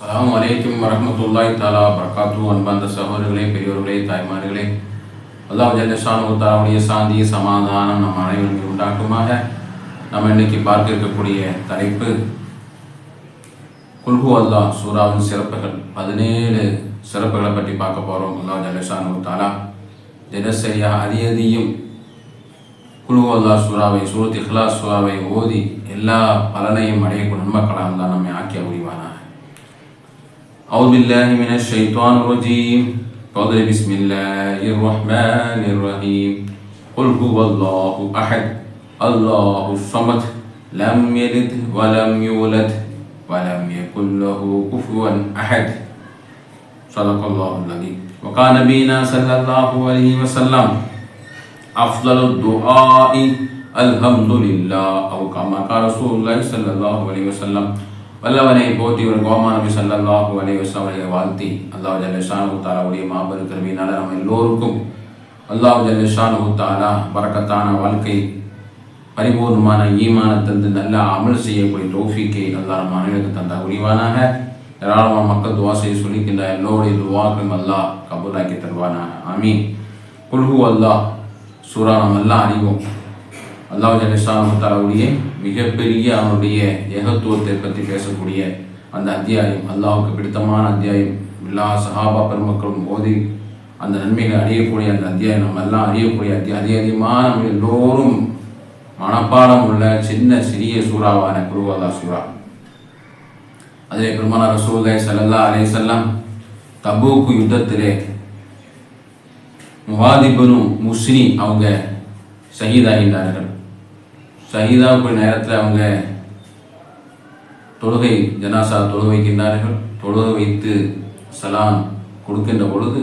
அலாம் வலைக்கும் வரமத்துல்லாய் தாலா பரகாத்து அன்பார்ந்த சகோதரர்களே பெரியோர்களே தாய்மார்களே அல்லாஹ் ஜல்லஷானு தாலாவுடைய சாந்தி சமாதானம் நம் அனைவரும் உண்டாக்குமாக. நம்ம இன்னைக்கு பார்க்க இருக்கக்கூடிய தலைப்பு குல்ஹு அல்லா சூராவின் சிறப்புகள். பதினேழு சிறப்புகளை பற்றி பார்க்க போகிறோம் அல்லாஹ் ஜல்லஷானு தாலா தினசரியாக அதியதியும் குழு அல்லா சூறாவை சூரத் இஹ்லா சூறாவை ஓதி எல்லா பலனையும் அடையக்கூடிய நன்மக்களாக தான் நம்மை ஆக்கிய உரிவானா أعوذ بالله من الشيطان الرجيم. قال بسم الله الرحمن الرحيم. قل هو الله أحد. الله الصمد. لم يلد ولم يولد ولم يكن له كفوا أحد. صدق الله العظيم. وقال نبينا صلى الله عليه وسلم أفضل الدعاء الحمد لله. أو كما قال رسول الله صلى الله عليه وسلم வல்லவனை போற்றி ஒரு கோமான சல்லாஹூ அலி வஸ்லாமலை வாழ்த்தி அல்லாஹ் ஜல்லஷானு தாலாவுடைய மாபெரும் கருவியினால நம்ம எல்லோருக்கும் அல்லாஹ் ஜல்லஷானு தாலா பறக்கத்தான வாழ்க்கை பரிபூர்ணமான ஈமான தந்து நல்ல அமல் செய்யக்கூடிய டோஃபிக்கை அல்லாஹ் நம்ம அனைவருக்கு தந்தா உரிவானாக ஏராளமான மக்கள் துவா செய்ய சொல்லிக்கின்ற எல்லோருடைய துவாக்கும் அல்லாஹ் கபூலாக்கி தருவானாக. ஆமீன். குல்ஹு அல்லாஹ் சூரா நம்ம எல்லாம் அறிவோம். அல்லாஹ் ஜலிஷானுடைய மிகப்பெரிய அவனுடைய ஏகத்துவத்தை பற்றி பேசக்கூடிய அந்த அத்தியாயம் அல்லாஹுக்கு பிடித்தமான அத்தியாயம். எல்லா சஹாபா பெருமக்களும் ஓதி அந்த நன்மைகளை அறியக்கூடிய அந்த அத்தியாயம். நம்ம எல்லாம் அறியக்கூடிய அத்தியாயம் அதிக அதிகமாக நம்ம எல்லோரும் மனப்பாடம் உள்ள சின்ன சிறிய சூறாவான குருவாதா சூறா. அதிலே பெருமான ரசூலை சல்லா அலே செல்லாம் தபூக்கு யுத்தத்திலே முவாதிபனு முஸ்னி அவங்க சகிதாகின்றார்கள் ஷஹீதாவுக்கு நேரத்தில் அவங்க தொழுகை ஜனாசா தொழுக வைக்கின்றார்கள். தொழுக வைத்து சலாம் கொடுக்கின்ற பொழுது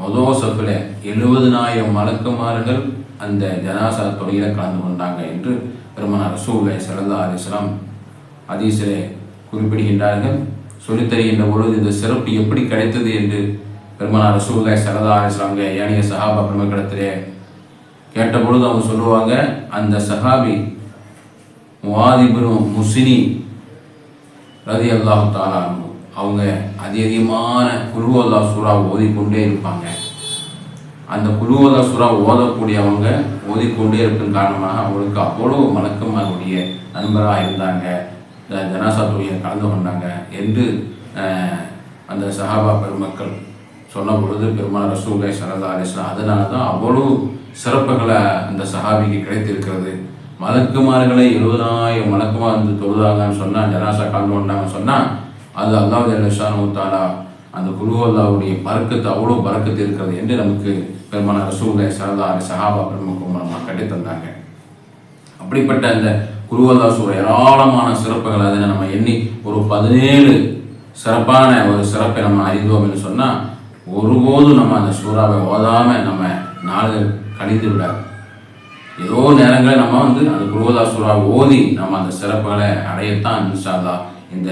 மொதல் சஃபில் எழுபதுனாயிரம் மலக்குமார்கள் அந்த ஜனாசா தொழுகையில் கலந்து கொண்டாங்க என்று பெருமனார் ரசூலை சரதா அலிஸ்லாம் அதீசிலே குறிப்பிடுகின்றார்கள். சொல்லித் தருகின்ற பொழுது இந்த சிறப்பு எப்படி கிடைத்தது என்று பெருமனார் ரசூலை சரதா அலிஸ்லாம்க ஏனைய சஹாபா பெருமக்களத்திலே கேட்ட பொழுது அவங்க சொல்லுவாங்க அந்த சஹாபி முவாதிபுரும் முசினி ரதி அல்லாஹு தாலா அவங்க அதி அதிகமான குருவல்லா சூறா ஓதிக்கொண்டே இருப்பாங்க. அந்த குருவல்லா சூறா ஓதக்கூடியவங்க ஓதிக்கொண்டே இருக்கும் காரணமாக அவங்களுக்கு அவ்வளோ அவருடைய நண்பராக இருந்தாங்க. ஜனாசாத்துடைய கலந்து கொண்டாங்க என்று அந்த சஹாபா பெருமக்கள் சொன்ன பொழுது பெருமான ரசூலை சரதா அலிஸ்லாம் அதனால தான் அவ்வளோ சிறப்புகளை அந்த சஹாபிக்கு கிடைத்திருக்கிறது. மலக்குமார்களை எழுபதாயிரம் மலக்குமார் வந்து தொழுதாங்கன்னு சொன்னால் ஜனாசா கலந்து கொண்டாங்கன்னு சொன்னால் அது அல்லாஹ் ஜல்லஷானு தாலா அந்த குரு அல்லாவுடைய பறக்கத்து அவ்வளோ பறக்கத்து இருக்கிறது என்று நமக்கு பெருமான ரசூலை சரதா அலி சஹாபா பெருமக்கும் கட்டித்தந்தாங்க அப்படிப்பட்ட அந்த குருவல்லா சூற ஏராளமான சிறப்புகள் அதை நம்ம எண்ணி ஒரு பதினேழு சிறப்பான ஒரு சிறப்பை நம்ம அறிந்தோம் என்று சொன்னால் ஒருபோதும் நம்ம அந்த சூறாவை ஓதாமல் நம்ம நாள்கள் கணித்து விடாது. ஏதோ நேரங்களில் நம்ம வந்து அந்த குருவதா சூறாவை ஓதி நம்ம அந்த சிறப்புகளை அடையத்தான் இன்ஷால்லா இந்த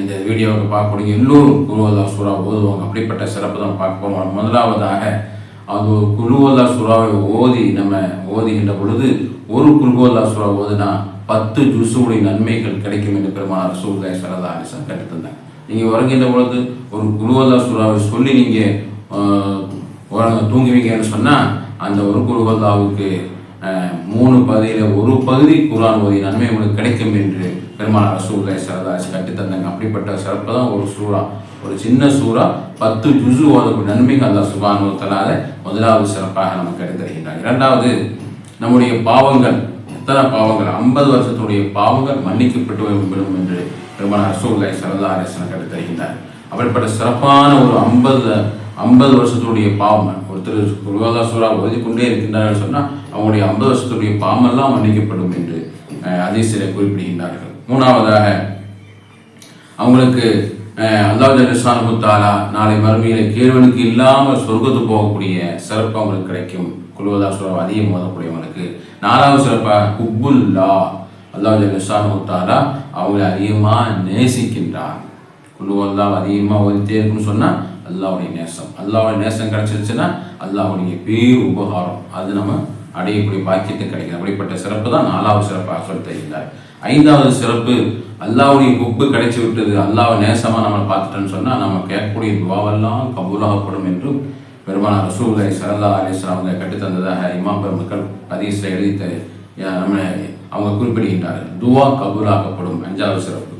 இந்த வீடியோவுக்கு பார்க்கக்கூடிய எல்லோரும் குருவதா சூறா ஓதுவாங்க. அப்படிப்பட்ட சிறப்பு தான் பார்க்க போகிறோம் முதலாவதாக அது ஒரு குருவல்லா சூறாவை ஓதி நம்ம ஓதுகின்ற பொழுது ஒரு குருவல்லா சூறா ஓதுனா பத்து ஜுசுடைய நன்மைகள் கிடைக்கும் என்று பெருமானார் சூழ்நிலை சரதா அலிசன் கற்றுத்தந்தாங்க நீங்கள் உறங்கின்ற பொழுது ஒரு குருவல்லா சுறாவை சொல்லி நீங்கள் தூங்குவீங்கன்னு சொன்னால் அந்த ஒரு குருவதாவுக்கு மூணு பகுதியில் ஒரு பகுதி குரான் ஓதி நன்மை உங்களுக்கு கிடைக்கும் என்று பெருமாள் ரசூலை சரதாசி கட்டித்தந்தாங்க அப்படிப்பட்ட சிறப்பு தான் ஒரு சூறா. ஒரு சின்ன சூறா பத்து ஜுசு ஓதக்கூடிய நன்மைக்கு அந்த சுபானுவத்தனால முதலாவது சிறப்பாக நமக்கு கிடைத்திருக்கின்றார் இரண்டாவது நம்முடைய பாவங்கள் அத்தனை பாவங்கள் ஐம்பது வருஷத்துடைய பாவங்கள் மன்னிக்கப்பட்டு விடும் என்று பெருமானார் ரசூலை சரதா அரசன் தருகின்றார். அப்படிப்பட்ட சிறப்பான ஒரு ஐம்பது ஐம்பது வருஷத்துடைய பாவம் ஒருத்தர் குருவாதாசுரா ஓதி கொண்டே இருக்கின்றார்கள் சொன்னால் அவங்களுடைய ஐம்பது வருஷத்துடைய பாவமெல்லாம் மன்னிக்கப்படும் என்று அதிசயில குறிப்பிடுகின்றார்கள். மூணாவதாக அவங்களுக்கு அல்லாஹ் ஜலிசானு தாலா நாளை மறுமையில கேள்வனுக்கு இல்லாமல் சொர்க்கத்து போகக்கூடிய சிறப்பு அவங்களுக்கு கிடைக்கும். குழுவதா சூறா அதிகம் மோதக்கூடியவனுக்கு நாலாவது சிறப்பாக குப்புல்லா அல்லாஹ் ஜலிசானு அவங்களை அதிகமாக நேசிக்கின்றான். குழுவெல்லாம் அதிகமாக ஓதிட்டே இருக்குன்னு சொன்னால் அல்லாவுடைய நேசம். அல்லாவுடைய நேசம் கிடைச்சிருச்சுன்னா அல்லாவுடைய பேர் உபகாரம். அது நம்ம அடையக்கூடிய பாக்கியத்தை கிடைக்கும் அப்படிப்பட்ட சிறப்பு தான் நாலாவது சிறப்பாக சொல்லி தருகிறார் ஐந்தாவது சிறப்பு அல்லாவுடைய குப்பு கிடைச்சி விட்டது. அல்லாவை நேசமாக நம்ம பார்த்துட்டோன்னு சொன்னால் நம்ம கேட்கக்கூடிய துவாவெல்லாம் கபூலாகப்படும் என்றும் பெருமான ரசூலை சரல்லா அலிஸ்லாம் அவங்க கட்டுத்தந்ததாக இமாம் பெருமக்கள் ஹதீஸில் எழுதி அவங்க குறிப்பிடுகின்றார்கள். துவா கபூராக்கப்படும் அஞ்சாவது சிறப்பு.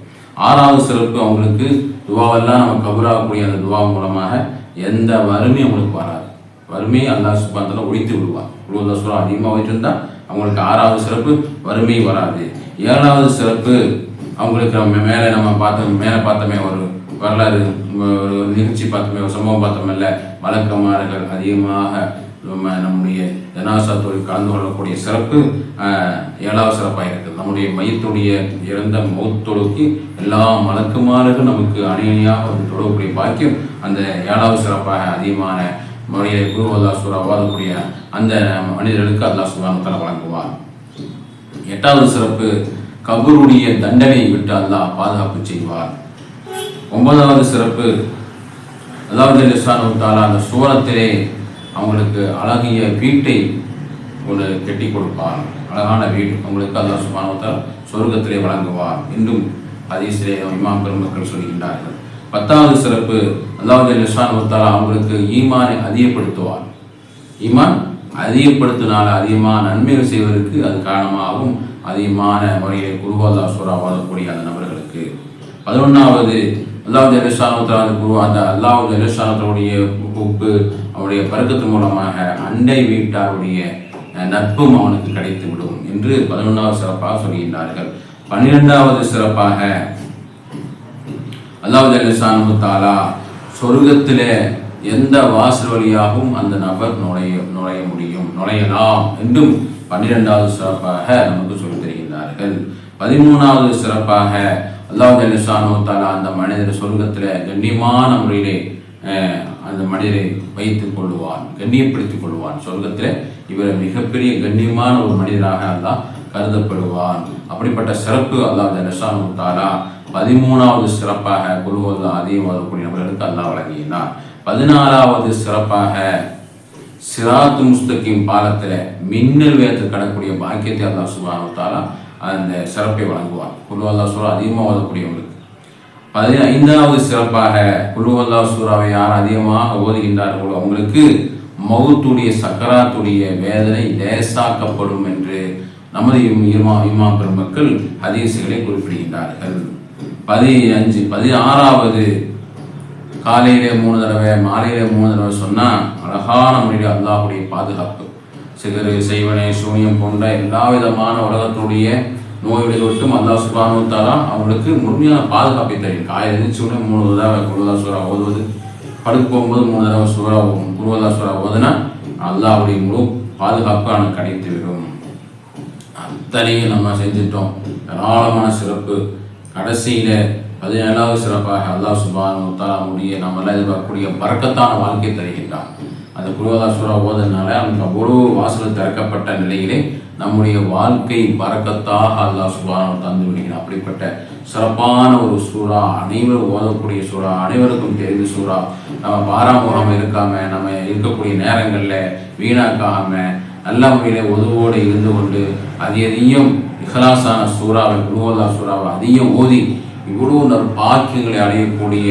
ஆறாவது சிறப்பு அவங்களுக்கு துவாவெல்லாம் நம்ம கபூராகக்கூடிய அந்த துவா மூலமாக எந்த வறுமையும் அவங்களுக்கு வராது. வறுமையை அல்லா சுபாந்தில் ஒழித்து விடுவார். உழுவதா சுரம் அதிகமாக வச்சிருந்தா அவங்களுக்கு ஆறாவது சிறப்பு வறுமை வராது. ஏழாவது சிறப்பு அவங்களுக்கு நம்ம மேலே நம்ம பார்த்து மேலே பார்த்தோமே ஒரு வரலாறு ஒரு நிகழ்ச்சி பார்த்தோமே ஒரு சம்பவம் பார்த்தோமில்ல வழக்கமானர்கள் அதிகமாக நம்ம நம்முடைய ஜனாசா தொழில் கலந்து கொள்ளக்கூடிய சிறப்பு ஏழாவது சிறப்பாக இருக்குது. நம்முடைய மையத்துடைய இறந்த மௌத்தொழுக்கு எல்லா மலக்குமாறுகள் நமக்கு அணியணியாக வந்து தொழக்கூடிய பாக்கியம் அந்த ஏழாவது சிறப்பாக அதிகமான முறையை குருவல்லா சூரா ஓதக்கூடிய அந்த மனிதர்களுக்கு அல்லா சுபானத்தில் வழங்குவார். எட்டாவது சிறப்பு கபூருடைய தண்டனையை விட்டு அல்லாஹ் பாதுகாப்பு செய்வார். ஒன்பதாவது சிறப்பு அதாவது லிசானு தாலா அந்த சூரத்திலே அவங்களுக்கு அழகிய வீட்டை ஒன்று கட்டி கொடுப்பார். அழகான வீடு அவங்களுக்கு அல்லா சுபானவத்தால் சொர்க்கத்திலே வழங்குவார் என்றும் ஹதீஸிலே இமாம் பெருமக்கள் சொல்கின்றார்கள். பத்தாவது சிறப்பு அல்லாஹ் லிசானு தாலா அவங்களுக்கு ஈமானை அதிகப்படுத்துவார். ஈமான் அதிகப்படுத்தினால அதிகமான நன்மைகள் செய்வதற்கு அது காரணமாகவும் அதிகமான முறையில் குருவாதா சூறா வாழக்கூடிய அந்த நபர்களுக்கு. பதினொன்றாவது அல்லாஹ் ஜெலிசானத்தில் குரு அந்த அல்லாஹ் ஜெலிசானத்தினுடைய உப்பு அவருடைய பருக்கத்து மூலமாக அண்டை வீட்டாருடைய அஹ், நட்பும் அவனுக்கு கிடைத்து விடும் என்று பதினொன்றாவது சிறப்பாக சொல்கின்றார்கள். பன்னிரெண்டாவது சிறப்பாக அல்லாஹ் ஜல்லிசானு தாலா சொர்க்கத்திலே எந்த வாசல் வழியாகவும் அந்த நபர் நுழைய நுழைய முடியும் நுழையலாம் என்றும் பன்னிரெண்டாவது சிறப்பாக நமக்கு சொல்லி தருகின்றார்கள். பதிமூணாவது சிறப்பாக அல்லாஹ் ஜல்லிசானு தாலா அந்த மனிதர் சொர்க்கத்தில் கண்ணியமான முறையிலே அஹ், அந்த மனிதரை வைத்துக் கொள்வான் கண்ணியப்படுத்திக் கொள்வான் சொர்க்கத்தில் இவர் மிகப்பெரிய கண்ணியமான ஒரு மனிதராக அல்லாஹ் கருதப்படுவான். அப்படிப்பட்ட சிறப்பு அல்லாஹ் ஜலசானு தாலா பதிமூணாவது சிறப்பாக குருவோதா அதிகம் ஓதக்கூடிய நபர்களுக்கு அல்லாஹ் வழங்கினார். பதினாலாவது சிறப்பாக சிராத்து முஸ்தகிம் பாலத்தில் மின்னல் வேத்து கடக்கூடிய பாக்கியத்தை அல்லாஹ் சுபானு தாலா அந்த சிறப்பை வழங்குவார் குழுவல்லா சூரா அதிகமாக ஓதக்கூடியவங்களுக்கு. பதினைந்தாவது சிறப்பாக குழுவல்லா சூறாவை யார் அதிகமாக ஓதுகின்றார்களோ அவங்களுக்கு மௌத்துடைய சக்கராத்துடைய வேதனை லேசாக்கப்படும் என்று நமது இமா இமா பெருமக்கள் ஹதீசுகளை குறிப்பிடுகின்றார்கள். பதினஞ்சு பதினாறாவது காலையிலே மூணு தடவை மாலையிலே மூணு தடவை சொன்னால் அழகான முறையில் அல்லாஹுடைய பாதுகாப்பு. சிதறு செய்வனை சூனியம் போன்ற எல்லா விதமான உலகத்துடைய நோய்களை விட்டும் அல்லா சுபானு தாரா அவங்களுக்கு முழுமையான பாதுகாப்பை தரும். காலை எழுந்திரிச்சு மூணு தடவை குருவதா சூறா ஓதுவது படுக்க போகும்போது மூணு தடவை சூறா குருவதா சூறா ஓதுனா அல்லாஹ்வுடைய முழு பாதுகாப்பு அவனுக்கு கிடைத்து விடும். அத்தனையும் நம்ம செஞ்சிட்டோம். ஏராளமான சிறப்பு. கடைசியில பதினேழாவது சிறப்பாக அல்லாஹ் சுபானு தாலா முடிய நம்ம எல்லாம் எதிர்பார்க்கக்கூடிய பறக்கத்தான வாழ்க்கை தருகின்றான். அந்த குருவதாசுரா ஓதனால அந்த ஒரு வாசல் திறக்கப்பட்ட நிலையிலே நம்முடைய வாழ்க்கை பறக்கத்தாக அல்லா சுபானு தந்து விடுகிறான் அப்படிப்பட்ட சிறப்பான ஒரு சூறா அனைவரும் ஓதக்கூடிய சூறா அனைவருக்கும் தெரிந்த சூறா. நம்ம பாராமுகம் இருக்காம நம்ம இருக்கக்கூடிய நேரங்களில் வீணாக்காம நல்ல முறையில் உதவோடு இருந்து கொண்டு அது எதையும் இஹலாசான சூறாவை குருவல்லா சூறாவை அதிகம் ஓதி இவ்வளவு நல்ல பாக்கியங்களை அடையக்கூடிய